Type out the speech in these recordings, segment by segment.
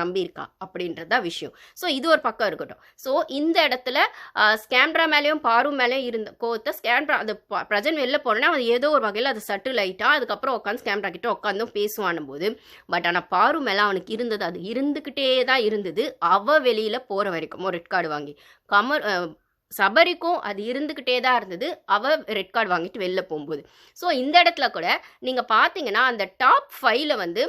நம்பியிருக்கா அப்படின்றது தான் விஷயம். ஸோ இது ஒரு பக்கம் இருக்கட்டும். ஸோ இந்த இடத்துல ஸ்கேம்ட்ரா மேலேயும் பாரு மேலேயும் இருந்த கோத்தை ஸ்கேம்ட்ரா அது பிரஜன் வெளில போனோன்னா அது ஏதோ ஒரு வகையில் அது சட்டில் லைட்டாக அதுக்கப்புறம் உட்காந்து ஸ்கேம்ட்ரா கிட்ட உட்காந்தும் பேசுவானும் போது பட் ஆனால் பாரு மேலே அவனுக்கு இருந்தது அது இருந்துக்கிட்டே தான் இருந்தது. அவ வெளியில் போகிற வரைக்கும் ஒரு ரெட் கார்டு வாங்கி. கமர் சபரிக்கும் அது இருந்துக்கிட்டே தான் இருந்தது. அவள் ரெட் கார்டு வாங்கிட்டு வெளில போகும்போது. ஸோ இந்த இடத்துல கூட நீங்கள் பார்த்தீங்கன்னா அந்த டாப் ஃபைவ்ல வந்து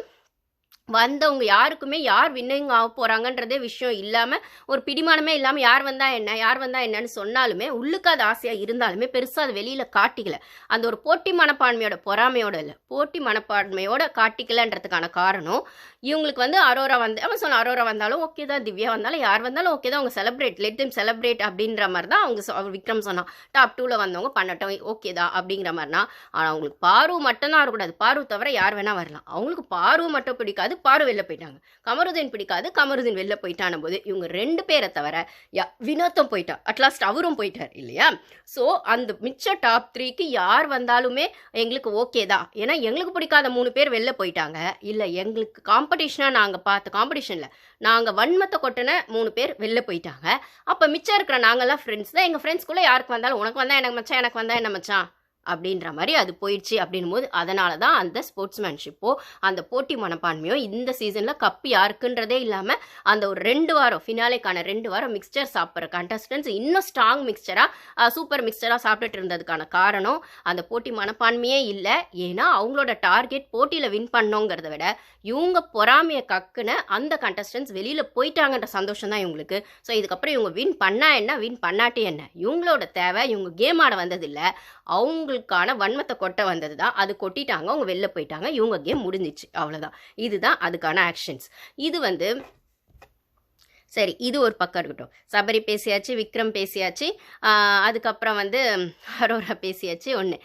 வந்தவங்க யாருக்குமே யார் வின்னிங் ஆக போகிறாங்கன்றதே விஷயம் இல்லாமல் ஒரு பிடிமானமே இல்லாமல் யார் வந்தால் என்ன யார் வந்தால் என்னன்னு சொன்னாலுமே உள்ளுக்கு அது ஆசையாக இருந்தாலுமே பெருசாக அது வெளியில் காட்டிக்கல. அந்த ஒரு போட்டி மனப்பான்மையோட பொறாமையோட இல்லை போட்டி மனப்பான்மையோட காட்டிக்கலன்றதுக்கான காரணம் இவங்களுக்கு வந்து அரோரா வந்து அவன் சொன்ன அரோரா வந்தாலும் ஓகே தான் திவ்யா வந்தாலும் யார் வந்தாலும் ஓகே தான் அவங்க செலிப்ரேட் லெட் them செலிப்ரேட் அப்படின்ற மாதிரி தான் அவங்க அவர் விக்ரம் சொன்னான். டாப் டூவில் வந்தவங்க பண்ணட்டும் ஓகே தான் அப்படிங்கிற மாதிரினா ஆனால் அவங்களுக்கு பார்வை மட்டும்தான் வரக்கூடாது பார்வை தவிர யார் வேணால் வரலாம். அவங்களுக்கு பார்வை மட்டும் பிடிக்காது பாரு வெளில போயிட்டாங்க. கமருதீன் பிடிக்காது கமருதீன் வெளில போயிட்டான போது இவங்க ரெண்டு பேரை தவிர யா வினோத்தம் போயிட்டா அட்லாஸ்ட் அவரும் போயிட்டார் இல்லையா? ஸோ அந்த மிச்ச டாப் த்ரீக்கு யார் வந்தாலுமே எங்களுக்கு ஓகே தான். ஏன்னா எங்களுக்கு பிடிக்காத மூணு பேர் வெளில போயிட்டாங்க. இல்லை எங்களுக்கு காம்படிஷனாக நாங்கள் பார்த்த காம்படிஷனில் நாங்கள் வன்மத்தை கொட்டின மூணு பேர் வெளில போயிட்டாங்க. அப்போ மிச்சம் இருக்கிற நாங்கள்லாம் ஃப்ரெண்ட்ஸ் தான். எங்கள் ஃப்ரெண்ட்ஸ்குள்ளே யாருக்கு வந்தாலும் உனக்கு வந்தால் எனக்கு மச்சான் எனக்கு வந்தால் என்ன மச்சான்? அப்படின்ற மாதிரி அது போயிடுச்சு அப்படின்னும் போது அதனால தான் அந்த ஸ்போர்ட்ஸ்மேன்ஷிப்போ அந்த போட்டி மனப்பான்மையோ இந்த சீசனில் கப்பு யாருக்குன்றதே இல்லாமல் அந்த ஒரு ரெண்டு வாரம் ஃபினாலேக்கான ரெண்டு வாரம் மிக்சர் சாப்பிட்ற கண்டஸ்டன்ஸ் இன்னும் ஸ்ட்ராங் மிக்சராக சூப்பர் மிக்சராக சாப்பிட்டுட்டு இருந்ததுக்கான காரணம் அந்த போட்டி மனப்பான்மையே இல்லை. ஏன்னா அவங்களோட டார்கெட் போட்டியில் வின் பண்ணோங்கிறத விட இவங்க பொறாமையை கக்குன அந்த கண்டஸ்டன்ஸ் வெளியில் போயிட்டாங்கன்ற சந்தோஷம் தான் இவங்களுக்கு. ஸோ இதுக்கப்புறம் இவங்க வின் பண்ணா என்ன? வின் பண்ணாட்டி என்ன? இவங்களோட தேவை இவங்க கேம் ஆட வந்ததில்லை. அவங்களுக்கான வன்மத்தை கொட்ட வந்தது தான் அது கொட்டிட்டாங்க அவங்க வெளில போயிட்டாங்க. இவங்க கேம் முடிஞ்சிச்சு. அவ்வளோதான் இதுதான் அதுக்கான ஆக்ஷன்ஸ் இது வந்து சரி இது ஒரு பக்கம் இருக்கட்டும். சபரி பேசியாச்சு விக்ரம் பேசியாச்சு அதுக்கப்புறம் வந்து அரோரா பேசியாச்சு ஒன்று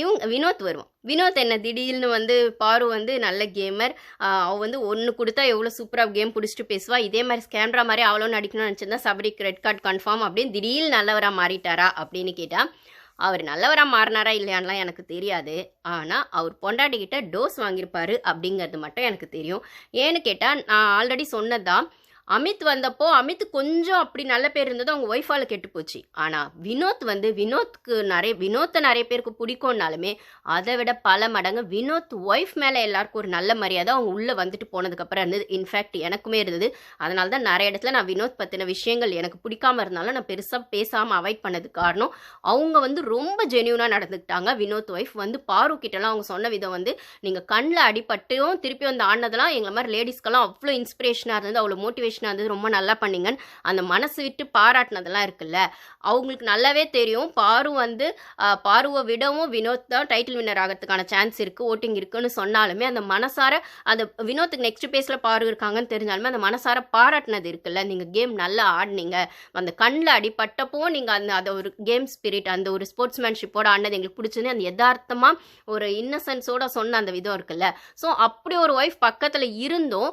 இவங்க வினோத் வருவோம் வினோத் என்ன திடீர்னு வந்து பாரு வந்து நல்ல கேமர் அவள் வந்து ஒன்று கொடுத்தா எவ்வளோ சூப்பராக கேம் பிடிச்சிட்டு பேசுவா. இதே மாதிரி ஸ்கேமரா மாதிரி அவ்வளோ நடிக்கணும்னு நினச்சிருந்தா சபரிக்கு ரெட் கார்டு கன்ஃபார்ம் அப்படின்னு திடீர்னு நல்லவராக மாறிட்டாரா அப்படின்னு கேட்டால் அவர் நல்லவராக மாறினாரா இல்லையான்லாம் எனக்கு தெரியாது. ஆனால் அவர் பொண்டாட்டிக்கிட்ட டோஸ் வாங்கியிருப்பாரு அப்படிங்கிறது மட்டும் எனக்கு தெரியும். ஏன்னு கேட்டால் நான் ஆல்ரெடி சொன்னதுதான் அமித் வந்தப்போ அமித் கொஞ்சம் அப்படி நல்ல பேர் இருந்தது அவங்க ஒய்ஃபால் கெட்டு போச்சு. ஆனால் வினோத் வந்து வினோத்க்கு நிறைய வினோத்தை நிறைய பேருக்கு பிடிக்கும்னாலுமே அதை விட பல மடங்கு வினோத் ஒய்ஃப் மேலே எல்லாருக்கும் ஒரு நல்ல மரியாதை அவங்க உள்ளே வந்துட்டு போனதுக்கப்புறம் இருந்தது. இன்ஃபேக்ட் எனக்குமே இருந்தது. அதனால தான் நிறைய இடத்துல நான் வினோத் பற்றின விஷயங்கள் எனக்கு பிடிக்காம இருந்தாலும் நான் பெருசாக பேசாமல் அவாய்ட் பண்ணதுக்கு காரணம் அவங்க வந்து ரொம்ப ஜென்யூனாக நடந்துக்கிட்டாங்க. வினோத் ஒய்ஃப் வந்து பாரு கிட்டலாம் அவங்க சொன்ன விதம் வந்து நீங்கள் கண்ணில் அடிபட்டும் திருப்பி வந்து ஆடினதெல்லாம் எங்களை மாதிரி லேடிஸ்க்கெல்லாம் அவ்வளோ இன்ஸ்பிரேஷனாக இருந்தது அவ்வளோ மோட்டிவேஷன் மோட்டிவேஷனாக வந்து ரொம்ப நல்லா பண்ணீங்கன்னு அந்த மனசு விட்டு பாராட்டினதெல்லாம் இருக்குல்ல? அவங்களுக்கு நல்லாவே தெரியும். பாரு வந்து பாருவை விடவும் வினோத் தான் டைட்டில் வின்னர் ஆகிறதுக்கான சான்ஸ் இருக்குது ஓட்டிங் இருக்குன்னு சொன்னாலுமே அந்த மனசார அந்த வினோத்துக்கு நெக்ஸ்ட் பேஸில் பாரு இருக்காங்கன்னு தெரிஞ்சாலுமே அந்த மனசார பாராட்டினது இருக்குல்ல? நீங்கள் கேம் நல்லா ஆடினீங்க. அந்த கண்ணில் அடிபட்டப்போ நீங்கள் அந்த அதை ஒரு கேம் ஸ்பிரிட் அந்த ஒரு ஸ்போர்ட்ஸ்மேன்ஷிப்போட ஆடினது எங்களுக்கு பிடிச்சது அந்த யதார்த்தமாக ஒரு இன்னசென்ஸோட சொன்ன அந்த விதம் இருக்குல்ல? ஸோ அப்படி ஒரு ஒய்ஃப் பக்கத்தில் இருந்தும்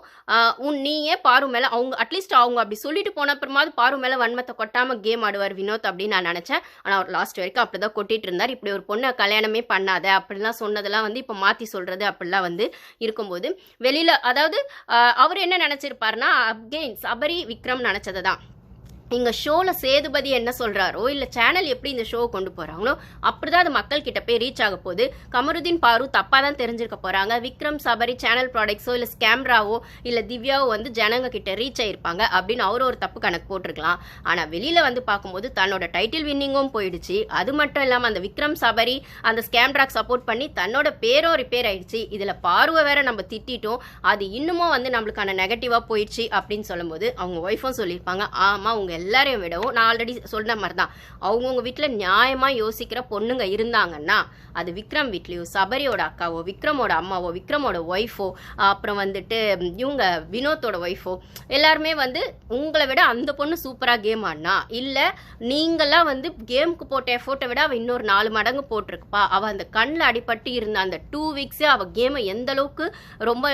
உன் நீயே பாரு மேலே அவங்க அட்லீஸ்ட் அவங்க அப்படி சொல்லிட்டு போன அப்புறமாவது பாரு மேலே வன்மத்தை கொட்டாமல் கேம் ஆடுவார் வினோத் அப்படின்னு நான் நினச்சேன். ஆனால் அவர் லாஸ்ட் வரைக்கும் அப்படி தான் கொட்டிட்டு இருந்தார். இப்படி ஒரு பொண்ணை கல்யாணமே பண்ணாத அப்படிலாம் சொன்னதெல்லாம் வந்து இப்போ மாற்றி சொல்கிறது அப்படிலாம் வந்து இருக்கும்போது வெளியில் அதாவது அவர் என்ன நினச்சிருப்பாருன்னா அப்கெயின் சபரி விக்ரம் நினச்சது தான் எங்கள் ஷோவில் சேதுபதி என்ன சொல்கிறாரோ இல்லை சேனல் எப்படி இந்த ஷோ கொண்டு போகிறாங்களோ அப்படி தான் அது மக்கள்கிட்ட போய் ரீச் ஆக போகுது. கமருதீன் பாரு தப்பாக தான் தெரிஞ்சிருக்க போகிறாங்க விக்ரம் சபரி சேனல் ப்ராடக்ட்ஸோ இல்லை ஸ்கேம்ராவோ இல்லை திவ்யாவோ வந்து ஜனங்க கிட்ட ரீச் ஆகியிருப்பாங்க அப்படின்னு அவர் ஒரு தப்பு கணக்கு போட்டிருக்கலாம். ஆனால் வெளியில் வந்து பார்க்கும்போது தன்னோட டைட்டில் வின்னிங்கும் போயிடுச்சு. அது மட்டும் இல்லாமல் அந்த விக்ரம் சபரி அந்த ஸ்கேம்ராக் சப்போர்ட் பண்ணி தன்னோட பேரும் ரிப்பேர் ஆயிடுச்சு. இதில் பார்வை வேற நம்ம திட்டிட்டோம். அது இன்னமும் வந்து நம்மளுக்கான நெகட்டிவாக போயிடுச்சு அப்படின்னு சொல்லும்போது அவங்க ஒய்ஃபும் சொல்லியிருப்பாங்க ஆமாம் உங்கள் எல்லாரையும் விடவும் நான் ஆல்ரெடி சொன்ன மாதிரி தான் அவங்கவுங்க வீட்டில் நியாயமாக யோசிக்கிற பொண்ணுங்க இருந்தாங்கன்னா அது விக்ரம் வீட்லேயோ சபரியோட அக்காவோ விக்ரமோட அம்மாவோ விக்ரமோட ஒய்ஃபோ அப்புறம் வந்துட்டு இவங்க வினோத்தோட ஒய்ஃபோ எல்லாருமே வந்து உங்களை விட அந்த பொண்ணு சூப்பராக கேம் ஆடினா இல்லை நீங்களாம் வந்து கேமுக்கு போட்ட எஃபோர்ட்டை விட அவள் இன்னொரு நாலு மடங்கு போட்டிருக்குப்பா. அவள் அந்த கண்ணில் அடிபட்டு இருந்த அந்த டூ வீக்ஸே அவள் கேமை எந்த அளவுக்கு ரொம்ப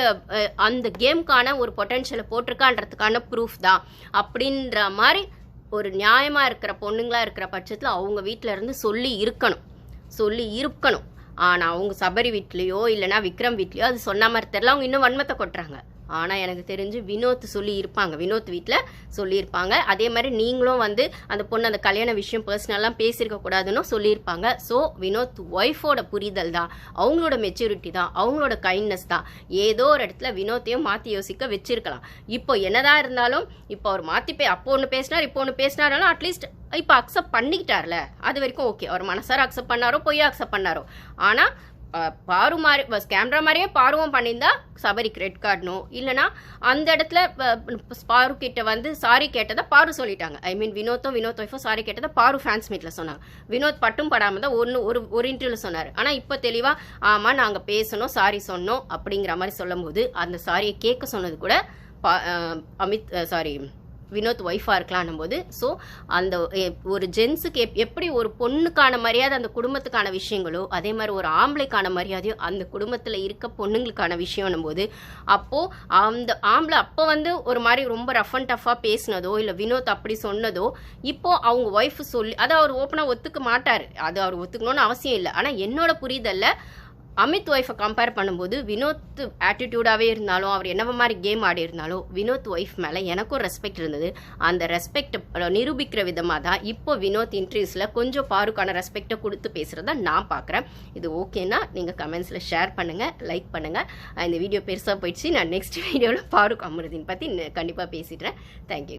அந்த கேமுக்கான ஒரு பொட்டென்ஷியலை போட்டிருக்கான்றதுக்கான ப்ரூஃப் தான். அப்படின்ற மாதிரி ஒரு நியாயமாக இருக்கிற பொண்ணுங்களா இருக்கிற பட்சத்தில் அவங்க வீட்டில் இருந்து சொல்லி இருக்கணும். சொல்லி இருக்கணும். ஆனால் அவங்க சபரி வீட்லேயோ இல்லைனா விக்ரம் வீட்லேயோ அது சொன்ன மாதிரி தெரியல. அவங்க இன்னும் வன்மத்தை கொட்டுறாங்க. ஆனால் எனக்கு தெரிஞ்சு வினோத் சொல்லி இருப்பாங்க வினோத் வீட்டில் சொல்லியிருப்பாங்க. அதே மாதிரி நீங்களும் வந்து அந்த பொண்ணு அந்த கல்யாண விஷயம் பர்சனலாக பேசியிருக்க கூடாதுன்னு சொல்லியிருப்பாங்க. ஸோ வினோத் ஒய்ஃபோட புரிதல் தான். அவங்களோட மெச்சூரிட்டி தான். அவங்களோட கைண்ட்னஸ் தான். ஏதோ ஒரு இடத்துல வினோத்தையும் மாற்றி யோசிக்க வச்சிருக்கலாம். இப்போ என்னதான் இருந்தாலும் இப்போ அவர் மாற்றி பே அப்போ ஒன்று பேசினார் இப்போ ஒன்று பேசினாராலும் அட்லீஸ்ட் இப்போ அக்செப்ட் பண்ணிக்கிட்டார்ல. அது வரைக்கும் ஓகே அவர் மனசார அக்செப்ட் பண்ணாரோ பொய்யா அக்செப்ட் பண்ணாரோ. ஆனால் பாரு மாதிரி கேமரா மாதிரியே பாருவம் பண்ணியிருந்தா சபரிக்கு ரெட் கார்டனும் இல்லைனா அந்த இடத்துல பாரு கிட்ட வந்து சாரி கேட்டதை பாரு சொல்லிட்டாங்க. ஐ மீன் வினோத்தும் வினோத் ஒய்ஃபும் சாரி கேட்டதை பாரு ஃபேன்ஸ் மீட்டில் சொன்னாங்க. வினோத் பட்டும் படாமல் தான் ஒன்று ஒரு ஒரு இன்டர்வியூவில் சொன்னார். ஆனால் இப்போ தெளிவாக ஆமாம் நாங்கள் பேசணும் சாரி சொன்னோம் அப்படிங்கிற மாதிரி சொல்லும்போது அந்த சாரியை கேட்க சொன்னது கூட பா- அமித் சாரி வினோத் ஒய்ஃபாக இருக்கலான்னும் போது ஸோ அந்த ஒரு ஜென்ஸுக்கு எப் எப்படி ஒரு பொண்ணுக்கான மரியாதை அந்த குடும்பத்துக்கான விஷயங்களோ அதே மாதிரி ஒரு ஆம்பளைக்கான மரியாதையோ அந்த குடும்பத்தில் இருக்க பொண்ணுங்களுக்கான விஷயம்னும் போது அப்போது அந்த ஆம்பளை அப்போ வந்து ஒரு மாதிரி ரொம்ப ரஃப் அண்ட் டஃப்பாக பேசினதோ இல்லை வினோத் அப்படி சொன்னதோ இப்போது அவங்க ஒய்ஃப் சொல்லி அதை அவர் ஓப்பனாக ஒத்துக்க மாட்டார். அது அவர் ஒத்துக்கணும்னு அவசியம் இல்லை. ஆனால் என்னோட புரிதல்ல அமித் ஒய்ஃபை கம்பேர் பண்ணும்போது வினோத் ஆட்டிடியூடாகவே இருந்தாலும் அவர் என்ன மாதிரி கேம் ஆடி இருந்தாலும் வினோத் ஒய்ஃப் மேலே எனக்கும் ரெஸ்பெக்ட் இருந்தது. அந்த ரெஸ்பெக்ட் நிரூபிக்கிற விதமாக தான் இப்போ வினோத் இன்டர்வியூஸில் கொஞ்சம் பாருக்கான ரெஸ்பெக்டை கொடுத்து பேசுகிறத நான் பார்க்குறேன் இது ஓகேனா நீங்கள் கமெண்ட்ஸில் ஷேர் பண்ணுங்கள் லைக் பண்ணுங்கள் இந்த வீடியோ பெருசாக போயிடுச்சு. நான் நெக்ஸ்ட் வீடியோவில் பாருக் அமருதீன் பற்றி கண்டிப்பாக பேசிடுறேன். தேங்க்யூ